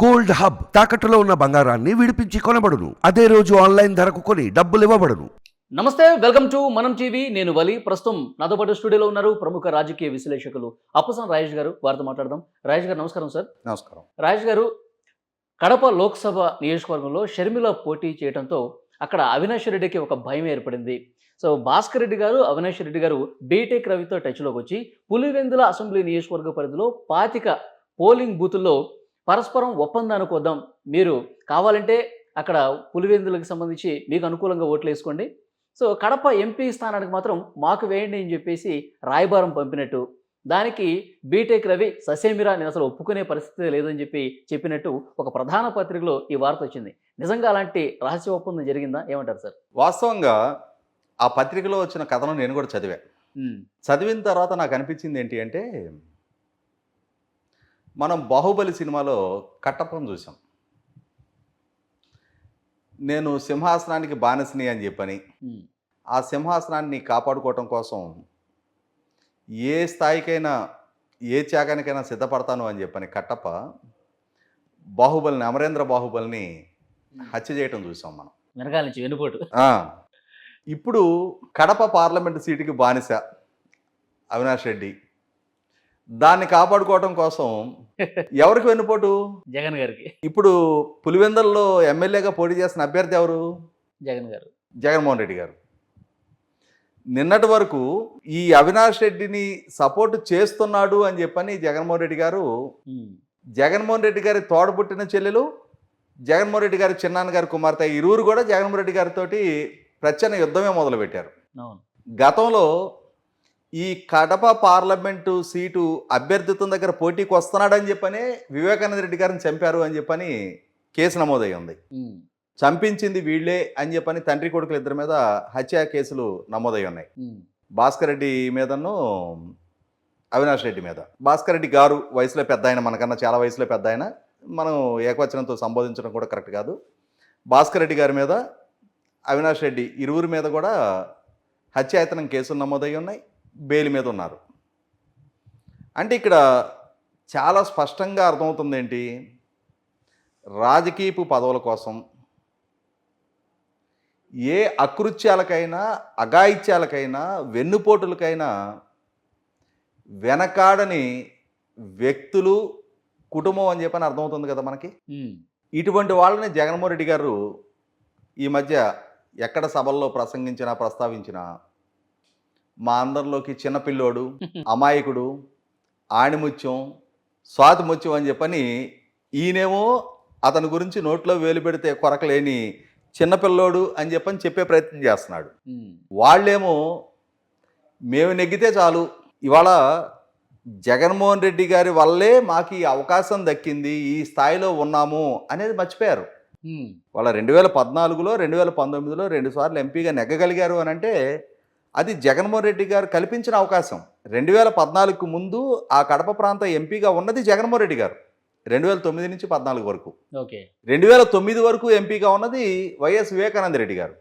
Gold hub తాకట్టులో ఉన్న బంగారాన్ని విడిపించి కొనబడును. అదే రోజు ఆన్లైన్ ధరకు కొని డబ్బులు ఇవ్వబడును. నమస్తే వెల్కమ్ టు మనం టీవీ. నేను వలి. ప్రస్తుతం నాతో పాటు స్టూడియోలో ఉన్నారు ప్రముఖ రాజకీయ విశ్లేషకులు అప్పసం రాజేష్ గారు. వారితో మాట్లాడదాం. రాజేష్ గారు నమస్కారం సార్. నమస్కారం. రాజేష్ గారు కడప లోక్సభ నియోజకవర్గంలో షర్మిల పోటీ చేయడంతో అక్కడ అవినాష్ రెడ్డికి ఒక భయం ఏర్పడింది. సో భాస్కర్ రెడ్డి గారు అవినాష్ రెడ్డి గారు బీటెక్ రవితో టచ్లోకి వచ్చి పులివెందుల అసెంబ్లీ నియోజకవర్గ పరిధిలో పాతిక పోలింగ్ బూతుల్లో పరస్పరం ఒప్పందానికి వద్దాం మీరు కావాలంటే అక్కడ పులివెందులకు సంబంధించి మీకు అనుకూలంగా ఓట్లు వేసుకోండి. సో కడప ఎంపీ స్థానానికి మాత్రం మాకు వేయండి అని చెప్పేసి రాయబారం పంపినట్టు. దానికి బీటెక్ రవి ససేమిరా నేను అసలు ఒప్పుకునే పరిస్థితి లేదని చెప్పి చెప్పినట్టు ఒక ప్రధాన పత్రికలో ఈ వార్త వచ్చింది. నిజంగా అలాంటి రహస్య ఒప్పందం జరిగిందా? ఏమంటారు సార్? వాస్తవంగా ఆ పత్రికలో వచ్చిన కథను నేను కూడా చదివా. చదివిన తర్వాత నాకు అనిపించింది ఏంటి అంటే మనం బాహుబలి సినిమాలో కట్టప్పని చూసాం నేను సింహాసనానికి బానిసని అని చెప్పని ఆ సింహాసనాన్ని కాపాడుకోవటం కోసం ఏ స్థాయికైనా ఏ త్యాగానికైనా సిద్ధపడతాను అని చెప్పని కట్టప్ప బాహుబలిని అమరేంద్ర బాహుబలిని హత్య చేయటం చూసాం మనం. వెనకాల నుంచి వెనుపోటు. ఆ, ఇప్పుడు కడప పార్లమెంట్ సీటుకి బానిస అవినాష్ రెడ్డి. దాన్ని కాపాడుకోవడం కోసం ఎవరికి వెన్నుపోటు? జగన్ గారికి. ఇప్పుడు పులివెందల్లో ఎమ్మెల్యేగా పోటీ చేసిన అభ్యర్థి ఎవరు? జగన్ గారు. జగన్మోహన్ రెడ్డి గారు. నిన్నటి వరకు ఈ అవినాష్ రెడ్డిని సపోర్ట్ చేస్తున్నాడు అని చెప్పని జగన్మోహన్ రెడ్డి గారు జగన్మోహన్ రెడ్డి గారి తోడబుట్టిన చెల్లెలు జగన్మోహన్ రెడ్డి గారి చిన్నాన్న గారి కుమార్తె ఇరువురు కూడా జగన్మోహన్ రెడ్డి గారితో ప్రచ్ఛన్న యుద్ధమే మొదలుపెట్టారు. గతంలో ఈ కడప పార్లమెంటు సీటు అభ్యర్థిత్వం దగ్గర పోటీకి వస్తున్నాడని చెప్పని వివేకానంద రెడ్డి గారిని చంపారు అని చెప్పని కేసు నమోదై ఉంది చంపించింది వీళ్ళే అని చెప్పని తండ్రి కొడుకులు ఇద్దరి మీద హత్య కేసులు నమోదై ఉన్నాయి భాస్కర్ రెడ్డి మీదను అవినాష్ రెడ్డి మీద. భాస్కర్ రెడ్డి గారు వయసులో పెద్ద ఆయన మనకన్నా చాలా వయసులో పెద్ద ఆయన. మనం ఏకవచనంతో సంబోధించడం కూడా కరెక్ట్ కాదు. భాస్కర్ రెడ్డి గారి మీద అవినాష్ రెడ్డి ఇరువురి మీద కూడా హత్యాయతనం కేసులు నమోదై ఉన్నాయి బెయిల్ మీద ఉన్నారు. అంటే ఇక్కడ చాలా స్పష్టంగా అర్థమవుతుంది ఏంటి రాజకీయపు పదవుల కోసం ఏ అకృత్యాలకైనా అఘాయిత్యాలకైనా వెన్నుపోటులకైనా వెనకాడని వ్యక్తులు కుటుంబం అని చెప్పని అర్థమవుతుంది కదా మనకి? ఇటువంటి వాళ్ళని జగన్మోహన్ రెడ్డి గారు ఈ మధ్య ఎక్కడ సభల్లో ప్రసంగించినా ప్రస్తావించినా మా అందరిలోకి చిన్నపిల్లోడు అమాయకుడు ఆణిముత్యం స్వాతి ముత్యం అని చెప్పని ఈయనేమో అతని గురించి నోట్లో వేలు పెడితే కొరకలేని చిన్నపిల్లోడు అని చెప్పని చెప్పే ప్రయత్నం చేస్తున్నాడు. వాళ్ళేమో మేము నెగ్గితే చాలు. ఇవాళ జగన్మోహన్ రెడ్డి గారి వల్లే మాకు ఈ అవకాశం దక్కింది ఈ స్థాయిలో ఉన్నాము అనేది మర్చిపోయారు. వాళ్ళ రెండు వేల పద్నాలుగులో రెండు వేల పంతొమ్మిదిలో రెండుసార్లు ఎంపీగా నెగ్గగలిగారు అని అంటే అది జగన్మోహన్ రెడ్డి గారు కల్పించిన అవకాశం. రెండు వేల పద్నాలుగుకు ముందు ఆ కడప ప్రాంత ఎంపీగా ఉన్నది జగన్మోహన్ రెడ్డి గారు. రెండు వేల తొమ్మిది నుంచి పద్నాలుగు వరకు. ఓకే. రెండు వేల తొమ్మిది వరకు ఎంపీగా ఉన్నది వైఎస్ వివేకానంద రెడ్డి గారు.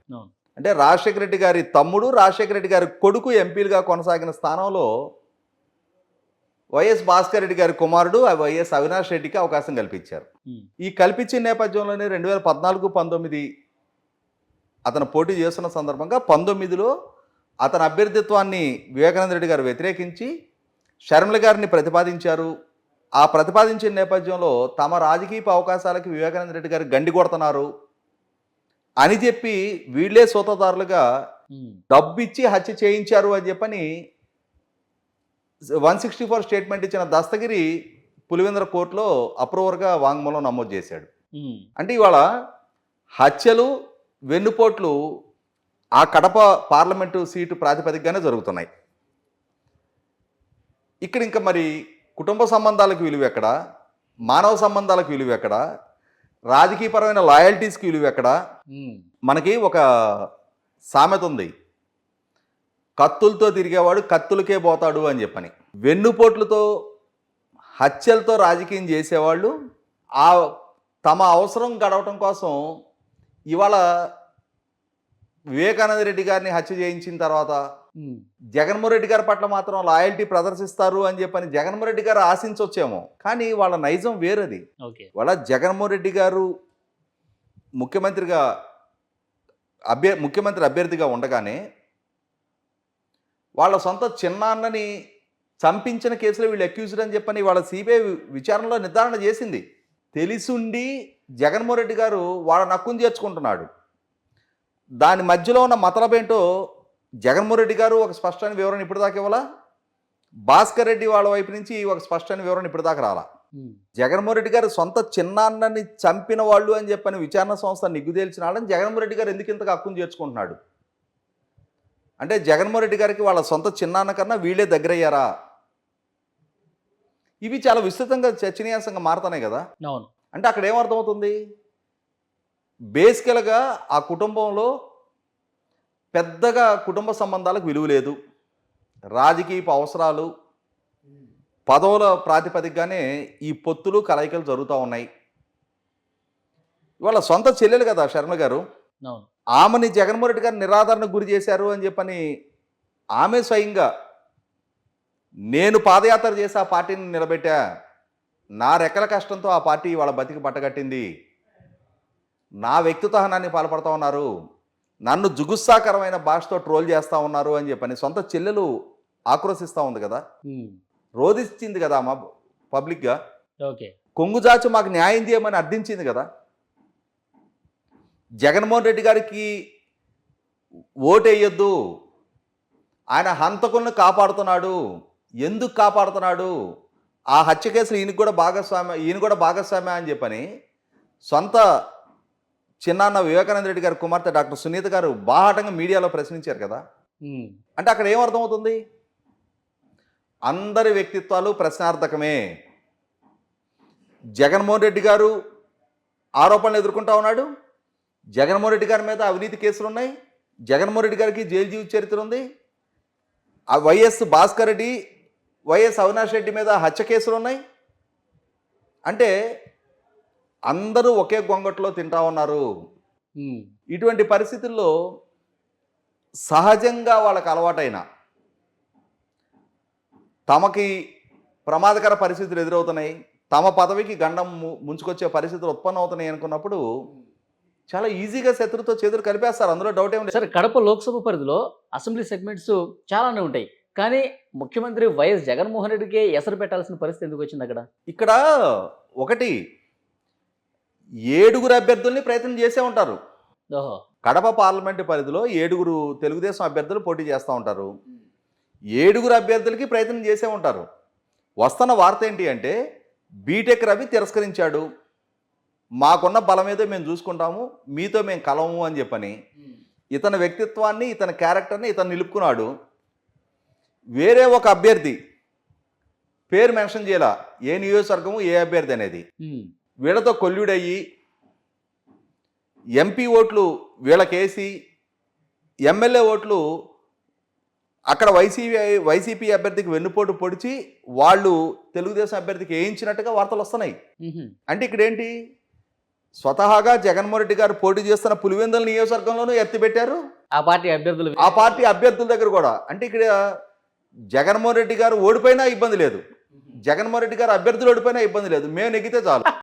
అంటే రాజశేఖర రెడ్డి గారి తమ్ముడు రాజశేఖర రెడ్డి గారి కొడుకు ఎంపీలుగా కొనసాగిన స్థానంలో వైఎస్ భాస్కర్ రెడ్డి గారి కుమారుడు వైఎస్ అవినాష్ రెడ్డికి అవకాశం కల్పించారు. ఈ కల్పించిన నేపథ్యంలోనే రెండు వేల పద్నాలుగు పంతొమ్మిది అతను పోటీ చేస్తున్న సందర్భంగా పంతొమ్మిదిలో అతని అభ్యర్థిత్వాన్ని వివేకానంద రెడ్డి గారు వ్యతిరేకించి షర్మిల గారిని ప్రతిపాదించారు. ఆ ప్రతిపాదించిన నేపథ్యంలో తమ రాజకీయ అవకాశాలకి వివేకానంద రెడ్డి గారు గండి కొడుతున్నారు. అని చెప్పి వీళ్ళే సూతదారులుగా డబ్బు ఇచ్చి హత్య చేయించారు అని చెప్పని వన్ సిక్స్టీ ఫోర్ స్టేట్మెంట్ ఇచ్చిన దస్తగిరి పులివెందుల కోర్టులో అప్రూవర్గా వాంగ్మూలం నమోదు చేశాడు. అంటే ఇవాళ హత్యలు వెన్నుపోట్లు ఆ కడప పార్లమెంటు సీటు ప్రాతిపదికగానే జరుగుతున్నాయి. ఇక్కడ ఇంకా మరి కుటుంబ సంబంధాలకు విలువ ఎక్కడ? మానవ సంబంధాలకు విలువ ఎక్కడ? రాజకీయపరమైన లాయల్టీస్కి విలువ ఎక్కడ? మనకి ఒక సామెత ఉంది. కత్తులతో తిరిగేవాడు కత్తులకే పోతాడు అని చెప్పని. వెన్నుపోట్లతో హత్యలతో రాజకీయం చేసేవాళ్ళు ఆ తమ అవసరం గడవటం కోసం ఇవాళ వివేకానంద రెడ్డి గారిని హత్య చేయించిన తర్వాత జగన్మోహన్ రెడ్డి గారి పట్ల మాత్రం లాయల్టీ ప్రదర్శిస్తారు అని చెప్పని జగన్మోహన్ రెడ్డి గారు ఆశించవచ్చేమో కానీ వాళ్ళ నైజం వేరది. వాళ్ళ జగన్మోహన్ రెడ్డి గారు ముఖ్యమంత్రిగా అభ్య ముఖ్యమంత్రి అభ్యర్థిగా ఉండగానే వాళ్ళ సొంత చిన్నాన్నని చంపించిన కేసులో వీళ్ళు అక్యూజ్డ్ అని చెప్పని వాళ్ళ సిబిఐ విచారణలో నిర్ధారణ చేసింది. తెలిసుండి జగన్మోహన్ రెడ్డి గారు వాళ్ళ నక్కుని చేర్చుకుంటున్నాడు దాని మధ్యలో ఉన్న మతలబేంటో జగన్మోహన్ రెడ్డి గారు ఒక స్పష్టమైన వివరణ ఇప్పటిదాకా ఇవ్వాలా? భాస్కర్ రెడ్డి వాళ్ళ వైపు నుంచి ఒక స్పష్టమైన వివరణ ఇప్పటిదాకా రాలా? జగన్మోహన్ రెడ్డి గారు సొంత చిన్నాన్నని చంపిన వాళ్ళు అని చెప్పని విచారణ సంస్థ నిగ్గుదేల్చిన వాళ్ళని జగన్మోహన్ రెడ్డి గారు ఎందుకు ఇంతగా హక్కును చేర్చుకుంటున్నాడు? అంటే జగన్మోహన్ రెడ్డి గారికి వాళ్ళ సొంత చిన్నాన్న కన్నా వీళ్ళే దగ్గరయ్యారా? ఇవి చాలా విస్తృతంగా చర్చనీయాంశంగా మారుతున్నాయి కదా? అవును. అంటే అక్కడ ఏమర్థమవుతుంది? బేసికల్గా ఆ కుటుంబంలో పెద్దగా కుటుంబ సంబంధాలకు విలువ లేదు. రాజకీయపు అవసరాలు పదవుల ప్రాతిపదికగానే ఈ పొత్తులు కలయికలు జరుగుతూ ఉన్నాయి. ఇవాళ సొంత చెల్లెలు కదా శర్మ గారు. ఆమెని జగన్మోహన్ రెడ్డి గారు నిరాదరణకు గురి చేశారు అని చెప్పని ఆమె స్వయంగా నేను పాదయాత్ర చేసి ఆ పార్టీని నిలబెట్టా నా రెక్కల కష్టంతో ఆ పార్టీ వాళ్ళ బతికి పట్టగట్టింది నా వ్యక్తిత్వహనాన్ని పాల్పడతా ఉన్నారు. నన్ను జుగుస్సాకరమైన భాషతో ట్రోల్ చేస్తూ ఉన్నారు అని చెప్పని సొంత చెల్లెలు ఆక్రోశిస్తూ ఉంది కదా. రోధించింది కదా మా పబ్లిక్గా. ఓకే. కొంగుజాచి మాకు న్యాయం చేయమని అర్థించింది కదా. జగన్మోహన్ రెడ్డి గారికి ఓటేయొద్దు. ఆయన హంతకులను కాపాడుతున్నాడు. ఎందుకు కాపాడుతున్నాడు? ఆ హత్య కేసులు ఈయనకు కూడా భాగస్వామ్య ఈయన కూడా భాగస్వామ్య అని చెప్పని సొంత చిన్నాన్న వివేకానంద రెడ్డి గారి కుమార్తె డాక్టర్ సునీత గారు బాహాటంగా మీడియాలో ప్రశ్నించారు కదా. అంటే అక్కడ ఏం అర్థమవుతుంది? అందరి వ్యక్తిత్వాలు ప్రశ్నార్థకమే. జగన్మోహన్ రెడ్డి గారు ఆరోపణలు ఎదుర్కొంటా ఉన్నాడు. జగన్మోహన్ రెడ్డి గారి మీద అవినీతి కేసులు ఉన్నాయి. జగన్మోహన్ రెడ్డి గారికి జైలు జీవిత చరిత్ర ఉంది. ఆ వైఎస్ భాస్కర్ రెడ్డి వైఎస్ అవినాష్ రెడ్డి మీద హత్య కేసులు ఉన్నాయి. అంటే అందరూ ఒకే గొంగట్లో తింటా ఉన్నారు. ఇటువంటి పరిస్థితుల్లో సహజంగా వాళ్ళకి అలవాటైన తమకి ప్రమాదకర పరిస్థితులు ఎదురవుతున్నాయి. తమ పదవికి గండం ముంచుకొచ్చే పరిస్థితులు ఉత్పన్నం అవుతున్నాయి అనుకున్నప్పుడు చాలా ఈజీగా శత్రుతో చేతులు కలిపేస్తారు. అందులో డౌట్ ఏం లేదు. సరే కడప లోక్సభ పరిధిలో అసెంబ్లీ సెగ్మెంట్స్ చాలానే ఉంటాయి. కానీ ముఖ్యమంత్రి వైఎస్ జగన్మోహన్ రెడ్డికే ఎసరు పెట్టాల్సిన పరిస్థితి ఎందుకు వచ్చింది అక్కడ? ఇక్కడ ఒకటి ఏడుగురు అభ్యర్థుల్ని ప్రయత్నం చేసే ఉంటారు. కడప పార్లమెంటు పరిధిలో ఏడుగురు తెలుగుదేశం అభ్యర్థులు పోటీ చేస్తూ ఉంటారు. ఏడుగురు అభ్యర్థులకి ప్రయత్నం చేసే ఉంటారు. వస్తున్న వార్త ఏంటి అంటే బీటెక్ రవి తిరస్కరించాడు. మాకున్న బలం ఏదో మేము చూసుకుంటాము మీతో మేము కలవము అని చెప్పని ఇతని వ్యక్తిత్వాన్ని ఇతని క్యారెక్టర్ని ఇతను నిలుపుకున్నాడు. వేరే ఒక అభ్యర్థి పేరు మెన్షన్ చేయాల ఏ నియోజకవర్గము ఏ అభ్యర్థి అనేది. వీళ్ళతో కొల్లుడయ్యి ఎంపీ ఓట్లు వీళ్ళకేసి ఎమ్మెల్యే ఓట్లు అక్కడ వైసీపీ వైసీపీ అభ్యర్థికి వెన్నుపోటు పొడిచి వాళ్ళు తెలుగుదేశం అభ్యర్థికి వేయించినట్టుగా వార్తలు వస్తున్నాయి. అంటే ఇక్కడ ఏంటి స్వతహాగా జగన్మోహన్ రెడ్డి గారు పోటీ చేస్తున్న పులివెందుల నియోజకవర్గంలోనూ ఎత్తిపెట్టారు. ఆ పార్టీ అభ్యర్థులు ఆ పార్టీ అభ్యర్థుల దగ్గర కూడా. అంటే ఇక్కడ జగన్మోహన్ రెడ్డి గారు ఓడిపోయినా ఇబ్బంది లేదు. జగన్మోహన్ రెడ్డి గారు అభ్యర్థులు ఓడిపోయినా ఇబ్బంది లేదు. మేము నెగ్గితే చాలు.